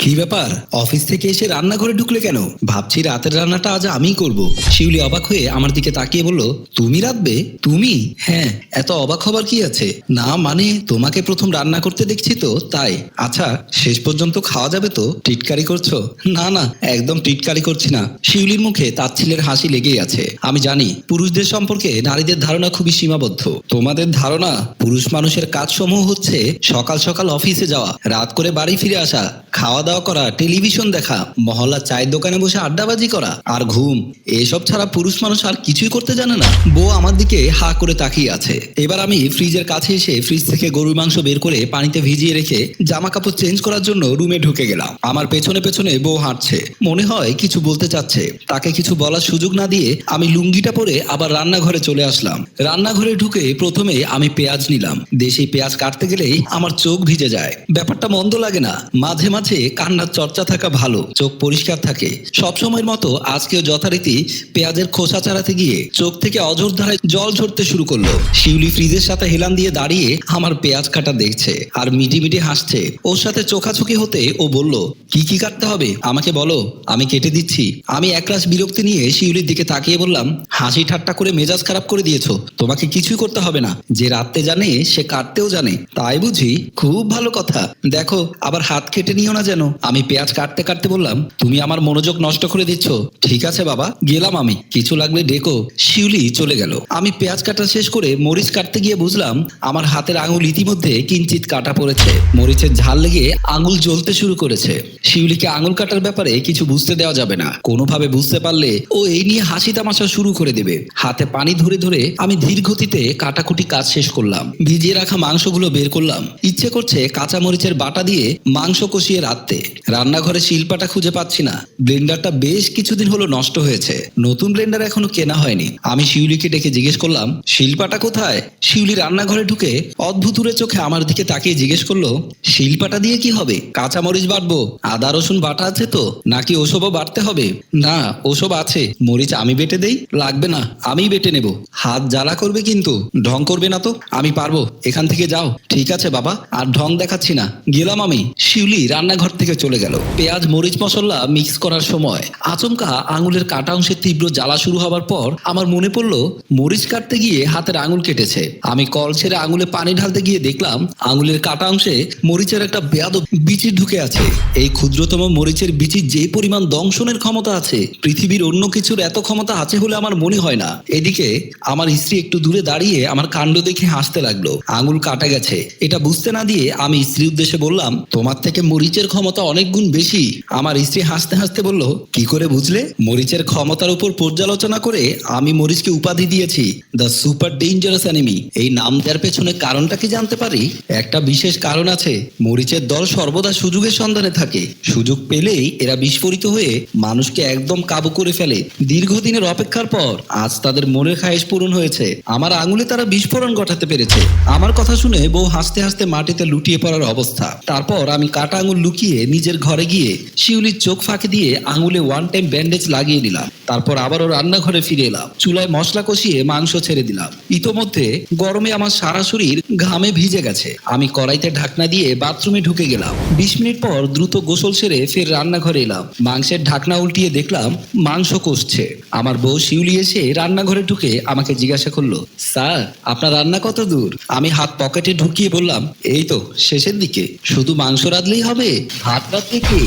কি ব্যাপার? অফিস থেকে এসে রান্নাঘরে ঢুকলে কেন? ভাবছি রাতের রান্নাটা আজ আমিই করব। শিউলি অবাক হয়ে আমার দিকে তাকিয়ে বলল, তুমি রাঁধবে? তুমি? হ্যাঁ এত অবাক হবার কি আছে? না মানে তোমাকে প্রথম রান্না করতে দেখছি তো, তাই। আচ্ছা শেষ পর্যন্ত খাওয়া যাবে তো? টিটকারি করছ? না না, একদম টিটকারি করছি না। শিউলির মুখে তার ছেলের হাসি লেগেই আছে। আমি জানি, পুরুষদের সম্পর্কে নারীদের ধারণা খুবই সীমাবদ্ধ। তোমাদের ধারণা, পুরুষ মানুষের কাজসমূহ হচ্ছে সকাল সকাল অফিসে যাওয়া, রাত করে বাড়ি ফিরে আসা, খাওয়া দাওয়া করা, টেলিভিশন দেখা মহল্লা চায়ের দোকানে বসে আড্ডাবাজি করা আর ঘুম, এসব ছাড়া পুরুষ মানুষ আর কিছুই করতে জানে না। বউ আমার দিকে হা করে তাকিয়ে আছে। এবার আমি ফ্রিজের কাছে এসে ফ্রিজ থেকে গরুর মাংস বের করে পানিতে ভিজিয়ে রেখে জামা কাপড় চেঞ্জ করার জন্য রুমে ঢুকে গেলাম। আমার পেছনে পেছনে বউ হাঁটছে। মনে হয় কিছু বলতে চাচ্ছে। তাকে কিছু বলার সুযোগ না দিয়ে আমি লুঙ্গিটা পরে আবার রান্নাঘরে চলে আসলাম। রান্নাঘরে ঢুকে প্রথমে আমি পেঁয়াজ নিলাম। দেশি পেঁয়াজ কাটতে গেলেই আমার চোখ ভিজে যায়। ব্যাপারটা মন্দ লাগে না। মাঝে মাঝে কান্নার চর্চা থাকা ভালো, চোখ পরিষ্কার থাকে। সব সময়ের মতো আজকেও যথারীতি পেঁয়াজের খোসা চালাতে গিয়ে চোখ থেকে অঝোর ধারায় জল ঝরতে শুরু করল। শিউলি ফ্রিজের সাথে হেলান দিয়ে দাঁড়িয়ে আমার পেঁয়াজ কাটা দেখছে আর মিটি মিটি হাসছে। ওর সাথে চোখাচোখি হতে ও বলল, কি কি কাটতে হবে? আমাকে বলো, আমি কেটে দিচ্ছি। আমি একরাশ বিরক্তি নিয়ে শিউলির দিকে তাকিয়ে বললাম, হাসি ঠাট্টা করে মেজাজ খারাপ করে দিয়েছ। তোমাকে কিছুই করতে হবে না। যে রাত্রে জানে, সে কাটতেও জানে। তাই বুঝি খুব ভালো কথা। দেখো, আবার হাত কেটে নিও না যেন। আমি পেঁয়াজ কাটতে কাটতে বললাম, তুমি আমার মনোযোগ নষ্ট করে দিচ্ছ। ঠিক আছে বাবা, গেলাম আমি। কিছু লাগলে ডেকো। শিউলি চলে গেল। আমি পেঁয়াজ কাটা শেষ করে মরিচ কাটতে গিয়ে বুঝলাম, আমার হাতের আঙুল ইতিমধ্যে কিঞ্চিত কাটা পড়েছে। মরিচের ঝাল লেগে আঙুল জ্বলতে শুরু করেছে। শিউলিকে আঙুল কাটার ব্যাপারে কিছু বুঝতে দেওয়া যাবে না। কোনোভাবে বুঝতে পারলে ও এই নিয়ে হাসি তামাশা শুরু করে দেবে। হাতে পানি ধরে ধরে আমি ধীর গতিতে কাটাকুটি কাজ শেষ করলাম। ভিজিয়ে রাখা মাংসগুলো বের করলাম। ইচ্ছে করছে কাঁচা মরিচের বাটা দিয়ে মাংস কষিয়ে রাখতে রান্নাঘরে শিলপাটা খুঁজে পাচ্ছি না। ব্লেন্ডারটা বেশ কিছুদিন হলো নষ্ট হয়েছে। নতুন ব্লেন্ডার এখনও কেনা হয়নি। আমি শিউলিকে ডেকে জিজ্ঞেস করলাম, শিলপাটা কোথায়? শিউলি রান্নাঘরে ঢুকে অদ্ভুতুরে চোখে আমার দিকে তাকিয়ে জিজ্ঞেস করল, শিলপাটা দিয়ে কি হবে? কাঁচা মরিচ বাটবো? আদা, রসুন বাটা আছে তো? নাকি ওসবও বাটতে হবে? না, ওসব আছে। মরিচ আমি বেটে দেই? লাগবে না, আমি বেটে নেব। হাত জ্বালা করবে কিন্তু। ঢং করবে না তো? আমি পারব। এখান থেকে যাও। ঠিক আছে বাবা, আর ঢং দেখাচ্ছি না। গেলাম আমি। শিউলি রান্নাঘর থেকে চলে গেল। পেঁয়াজ, মরিচ, মশলা মিক্স করার সময় আচমকা আঙুলের কাটা অংশের তীব্র জ্বালা শুরু হবার পর আমার মনে পড়ল, মরিচ কাটতে গিয়ে হাতের আঙুল কেটেছে। আমি কল ছেড়ে আঙুলে পানি ঢালতে গিয়ে দেখলাম, আঙুলের কাটা অংশে মরিচের একটা বেয়াদ বিচি ঢুকে আছে। এই ক্ষুদ্রতম মরিচের বিচির যে পরিমাণ দংশনের ক্ষমতা আছে, পৃথিবীর অন্য কিছুর এত ক্ষমতা আছে বলে আমার মনে হয় না। এদিকে আমার স্ত্রী একটু দূরে দাঁড়িয়ে আমার কাণ্ড দেখে হাসতে লাগল। আঙুল কাটা গেছে। এটা বুঝতে না দিয়ে আমি স্ত্রীর উদ্দেশ্যে বললাম, তোমার থেকে মরিচের ক্ষমতা অনেক গুণ বেশি। আমার স্ত্রী হাসতে হাসতে বলল, কি করে বুঝলে? মরিচের ক্ষমতার উপর পর্যালোচনা করে আমি মরিচকে উপাধি দিয়েছি। The super dangerous enemy. এই নাম দেওয়ার পেছনে কারণটা কি জানতে পারি? একটা বিশেষ কারণ আছে। মরিচের দল সর্বদা সুযোগের সন্ধানে থাকে। সুযোগ পেলেই এরা বিস্ফোরিত হয়ে মানুষকে একদম কাবু করে ফেলে। দীর্ঘদিনের অপেক্ষার পর আজ তাদের মনের খায়েশ পূরণ হয়েছে। আমার আঙুলে তারা বিস্ফোরণ ঘটাতে পেরেছে। আমার কথা শুনে বউ হাসতে হাসতে মাটিতে লুটিয়ে পড়ার অবস্থা। তারপর আমি কাটা আঙুল লুকিয়ে নিজের ঘরে গিয়ে শিউলির চোখ ফাঁকি দিয়ে আঙুলে ওয়ান টাইম ব্যান্ডেজ লাগিয়ে নিলাম। তারপর আবারও রান্নাঘরে ফিরে এলাম। চুলায় মশলা কষিয়ে মাংস ছেড়ে দিলাম। ইতোমধ্যে গরমে আমার সারা শরীর ঘামে ভিজে গেছে। আমি কড়াইতে ঢাকনা দিয়ে বাথরুমে ঢুকে গেলাম। বিশ মিনিট পর দ্রুত গোসল সেরে ফের রান্নাঘরে এলাম। মাংসের ঢাকনা উল্টিয়ে দেখলাম মাংস কষছে। আমার বউ শিউলি এসে রান্নাঘরে ঢুকে আমাকে জিজ্ঞাসা করল, স্যার, আপনার রান্না কত দূর? আমি হাত পকেটে ঢুকিয়ে বললাম, এই তো, শেষের দিকে। শুধু মাংস রাঁধলেই হবে ভাত রাঁধতে কি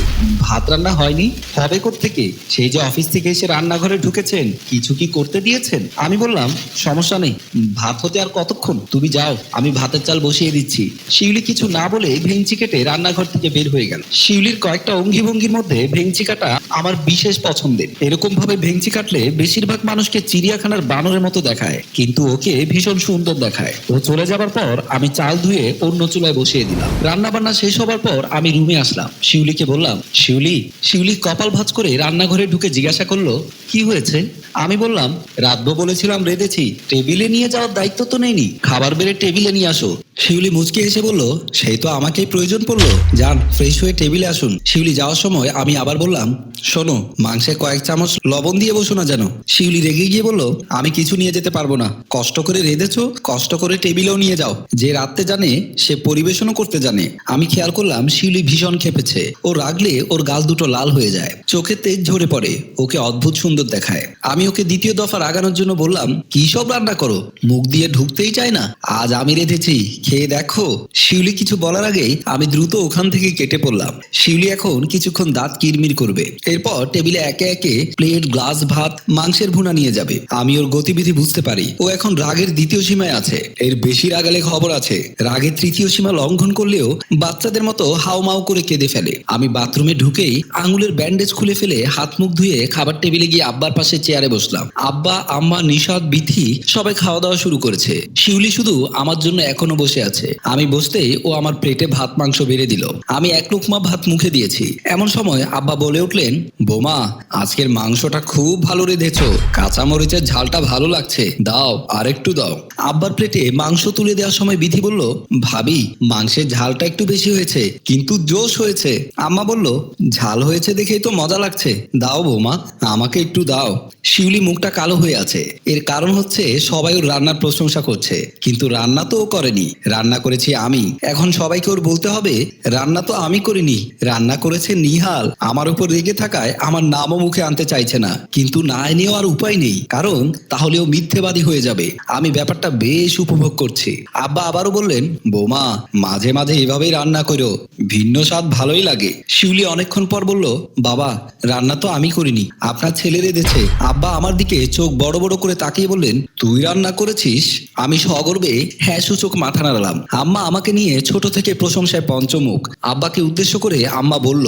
ভাত রান্না হয়নি? হবে থেকে সেই যে অফিস থেকে এসে রান্নাঘরে ঢুকেছেন, কিছু কি করতে দিয়েছেন? আমি বললাম, সমস্যা নেই, ভাত হতে আর কতক্ষণ? তুমি যাও, আমি ভাতের চাল বসিয়ে দিচ্ছি। শিউলি কিছু না বলে ভেঙচি কেটে রান্নাঘর থেকে বের হয়ে গেল। শিউলির কয়েকটা অঙ্গি ভঙ্গির মধ্যে ভেঙচি কাটা আমার বিশেষ পছন্দের। এরকম ভাবে ভেঙচি কাটলে বেশিরভাগ মানুষকে চিড়িয়াখানার বানরের মতো দেখায়, কিন্তু ওকে ভীষণ সুন্দর দেখায়। ও চলে যাবার পর আমি চাল ধুয়ে অন্য চুলায় বসিয়ে দিলাম। রান্না বান্না শেষ হবার পর আমি রুমে আসলাম। শিউলিকে বললাম, শিউলি শিউলি কপাল ভাঁজ করে রান্নাঘরে ঢুকে জিজ্ঞাসা করল, কি হয়েছে? আমি বললাম রাতবো বলেছিলাম রেঁধেছি, টেবিলে নিয়ে যাওয়ার দায়িত্ব তো নেইনি, খাবার বেড়ে টেবিলে নিয়ে আসো। শিউলি মুচকে এসে বলল, সেই তো আমাকেই প্রয়োজন পড়ল, যান, ফ্রেশ হয়ে টেবিলে আসুন। শিউলি যাওয়ার সময় আমি আবার বললাম, শোনো, মাংসে কয়েক চামচ লবণ দিয়ে বসো না যেন। শিউলি রেগে গিয়ে বলল, আমি কিছু নিয়ে যেতে পারব না, কষ্ট করে রেঁধেছো, কষ্ট করে টেবিলেও নিয়ে যাও, যে রাত্রে জানে, সে পরিবেশনও করতে জানে। আমি খেয়াল করলাম, শিউলি ভীষণ ক্ষেপে চেপেছে ও রাগলে ওর গাল দুটো লাল হয়ে যায়। চোখে তেজ ঝরে পড়ে। ওকে অদ্ভুত সুন্দর দেখায়। আমি ওকে দ্বিতীয় দফা রাগানোর জন্য বললাম, কি সব রান্না করো? মুখ দিয়ে ঢুকতেই চায় না? আজ আমি রেঁধেছি। খেয়ে দেখো। শিউলি কিছু বলার আগেই আমি দ্রুত ওখান থেকে কেটে পড়লাম। শিউলি এখন কিছুক্ষণ দাঁত কিরমির করবে। এরপর টেবিলে একে একে প্লেট, গ্লাস, ভাত, মাংসের ভুনা নিয়ে যাবে। আমি ওর গতিবিধি বুঝতে পারি। ও এখন রাগের দ্বিতীয় সীমায় আছে। এর বেশি রাগালে খবর আছে। রাগের তৃতীয় সীমা লঙ্ঘন করলেও বাচ্চাদের মতো হাউমাউ করে কেঁদে ফেলে। আমি বাথরুমে ঢুকেই আঙুলের ব্যান্ডেজ খুলে ফেলে হাত মুখ ধুয়ে খাবার টেবিলে গিয়ে আব্বার পাশে চেয়ারে বসলাম। আব্বা, আম্মা নিষাদ বিথি সবাই খাওয়া দাওয়া শুরু করেছে। শিউলি শুধু আমার জন্য এখনও বসে আছে। আমি বসতেই ও আমার প্লেটে ভাত, মাংস বেড়ে দিল। আমি এক লুকমা ভাত মুখে দিয়েছি। এমন সময় আব্বা বলে উঠলেন, বোমা, আজকের মাংসটা খুব ভালো রেঁধেছো। কাঁচা মরিচের ঝালটা ভালো লাগছে। দাও আর একটু দাও। আব্বার প্লেটে মাংস তুলে দেওয়ার সময় বিধি বলল, ভাবি, মাংসের ঝালটা একটু বেশি হয়েছে, কিন্তু জোশ হয়েছে। আম্মা বলল, ঝাল হয়েছে দেখেই তো মজা লাগছে। দাও বৌমা, আমাকে একটু দাও। শিউলি মুখটা কালো হয়ে আছে। এর কারণ হচ্ছে, সবাই ওর রান্নার প্রশংসা করছে। কিন্তু রান্না তো ও করেনি। রান্না করেছি আমি। এখন সবাইকে ওর বলতে হবে, রান্না তো আমি করিনি। রান্না করেছে নিহাল। আমার উপর রেগে থাকায় আমার নামও মুখে আনতে চাইছে না। কিন্তু না এনেও আর উপায় নেই। কারণ, তাহলে ও মিথ্যেবাদী হয়ে যাবে। আমি ব্যাপারটা বেশ উপভোগ করছি। আব্বা আবারও বললেন, বোমা, মাঝে মাঝে এভাবেই রান্না করো। ভিন্ন স্বাদ ভালোই লাগে। শিউলি অনেকক্ষণ পর বলল, বাবা, রান্না তো আমি করিনি। আপনার ছেলে রেঁধেছে আব্বা আমার দিকে চোখ বড় বড় করে তাকিয়ে বললেন, তুই রান্না করেছিস? আমি সগর্বে হ্যাঁ সূচক মাথা নাড়ালাম। আম্মা আমাকে নিয়ে ছোট থেকে প্রশংসায় পঞ্চমুখ। আব্বাকে উদ্দেশ্য করে আম্মা বলল,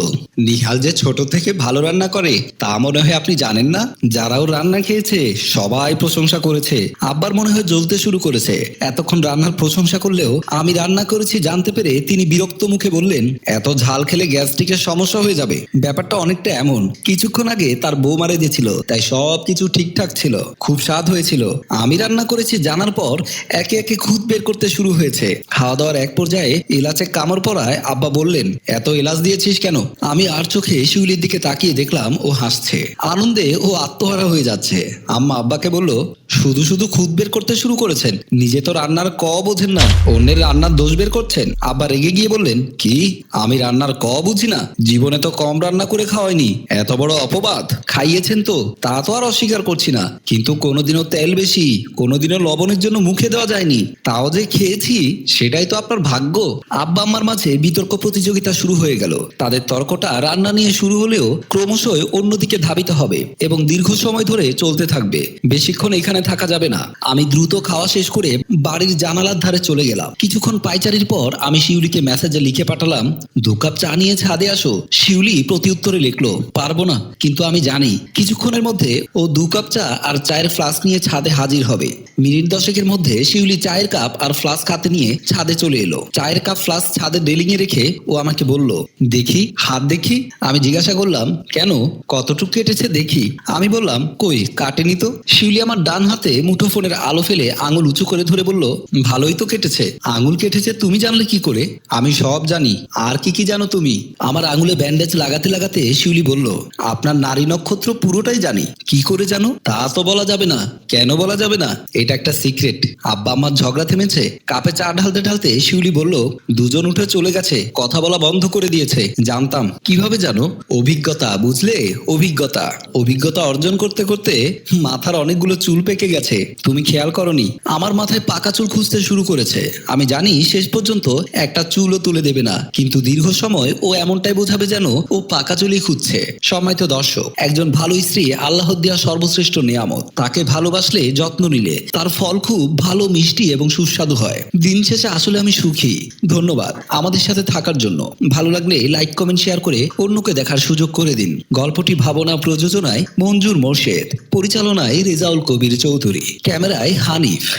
নিহাল যে ছোট থেকে ভালো রান্না করে, তা মনে হয় আপনি জানেন না? যারাও রান্না খেয়েছে, সবাই প্রশংসা করেছে। আব্বার মনে হয় জ্বলতে শুরু করেছে। এতক্ষণ রান্নার প্রশংসা করলেও আমি রান্না করেছি জানতে পেরে তিনি বিরক্ত মুখে বললেন, এত ঝাল খেলে গ্যাস্ট্রিকের সমস্যা হয়ে যাবে। ব্যাপারটা অনেকটা এমন। কিছুক্ষণ আগে তার বউ মারা গেছিল তাই সব কিছু ঠিকঠাক ছিল। খুব স্বাদ হয়েছিল। আমি রান্না করেছি জানার পর একে একে খুদ বের করতে শুরু হয়েছে। খাওয়া দাওয়ার এক পর্যায়ে এলাচে কামড় পড়ায় আব্বা বললেন, এত এলাচ দিয়েছিস কেন? আমি আর চোখে শিউলির দিকে তাকিয়ে দেখলাম ও হাসছে। আনন্দে ও আত্মহারা হয়ে যাচ্ছে। আম্মা আব্বাকে বলল, শুধু শুধু খুদ বের করতে শুরু করেছেন। নিজে তো রান্নার ক বোঝেন না, অন্যের রান্নার দোষ বের করছেন। আব্বা রেগে গিয়ে বললেন, কি? আমি রান্নার ক বুঝি না? জীবনে তো কম রান্না করে খাওয়াইনি। এত বড় অপবাদ। খাইয়েছেন তো, তা তো আর অস্বীকার করছি না। কিন্তু কোনোদিনও তেল বেশি, কোনোদিনও লবণের জন্য মুখে দেওয়া যায়নি। তাও যে খেয়েছি, সেটাই তো আপনার ভাগ্য। আব্বা আম্মার মাঝে বিতর্ক প্রতিযোগিতা শুরু হয়ে গেল। তাদের তর্কটা রান্না নিয়ে শুরু হলেও ক্রমশই অন্যদিকে ধাবিত হবে এবং দীর্ঘ সময় ধরে চলতে থাকবে। বেশিক্ষণ এখানে থাকা যাবে না। আমি দ্রুত খাওয়া শেষ করে বাড়ির জানালার ধারে চলে গেলাম। কিছুক্ষণ পাইচারির পর আমি শিউলিকে মেসেজে লিখে পাঠালাম, দু কাপ চা নিয়ে ছাদে আসো। শিউলি প্রতিউত্তরে লিখলো, পারব না, কিন্তু আমি জানি, কিছুক্ষণের মধ্যে ও দু কাপ চা আর চায়ের ফ্লাস্ক নিয়ে ছাদে হাজির হবে। মিনিট দশেকের মধ্যে শিউলি চায়ের কাপ আর ফ্লাস্ক হাতে নিয়ে ছাদে চলে এলো। চায়ের কাপ, ফ্লাস্ক ছাদে ডেলিং এ রেখে ও আমাকে বলল, দেখি, হাত দেখি। আমি জিজ্ঞাসা করলাম, কেন? কতটুকু কেটেছে দেখি? আমি বললাম, কই, কাটেনি তো। শিউলি আমার ডান হাতে মুঠোফোনের আলো ফেলে আঙুল উঁচু করে ধরে বলল, ভালোই তো কেটেছে। আঙুল কেটেছে, তুমি জানলে কি করে? আমি সব জানি। আর কি কি জানো তুমি? আমার আঙুলে ব্যান্ডেজ লাগাতে লাগাতে শিউলি বলল, আপনার নারী নক্ষত্র পুরোটাই জানি। কি করে জানো? তা তো বলা যাবে না। কেন বলা যাবে না? এটা একটা সিক্রেট আব্বা আমার ঝগড়া থেমেছে। কাপে চা ঢালতে ঢালতে শিউলি বলল, দুজন উঠে চলে গেছে। কথা বলা বন্ধ করে দিয়েছে। জানতাম। কীভাবে জানো? অভিজ্ঞতা, বুঝলে? অভিজ্ঞতা। অভিজ্ঞতা অর্জন করতে করতে মাথার অনেকগুলো চুল পেকে গেছে। তুমি খেয়াল করনি? আমার মাথায় পাকা চুল খুঁজতে শুরু করেছে। আমি জানি শেষ পর্যন্ত একটা চুলও তুলে দেবে না। কিন্তু দীর্ঘ সময় ও এমনটাই বোঝাবে যেন ও পাকা চুলই খুঁজছে। সম্মানিত দর্শক, একজন ভালো স্ত্রী আল্লাহ দেওয়া সর্বশ্রেষ্ঠ নিয়ামত। তাকে ভালোবাসলে যত্ন নিলে তার ফল খুব ভালো, মিষ্টি এবং সুস্বাদু হয়। দিন শেষে আসলে আমি সুখী। ধন্যবাদ আমাদের সাথে থাকার জন্য। ভালো লাগলে লাইক কমেন্ট শেয়ার করে অন্যকে দেখার সুযোগ করে দিন। গল্পটি ভাবনা প্রযোজনায় মঞ্জুর মোর্শেদ, পরিচালনায় রেজাউল কবির চৌধুরী। ক্যামেরায় হানিফ।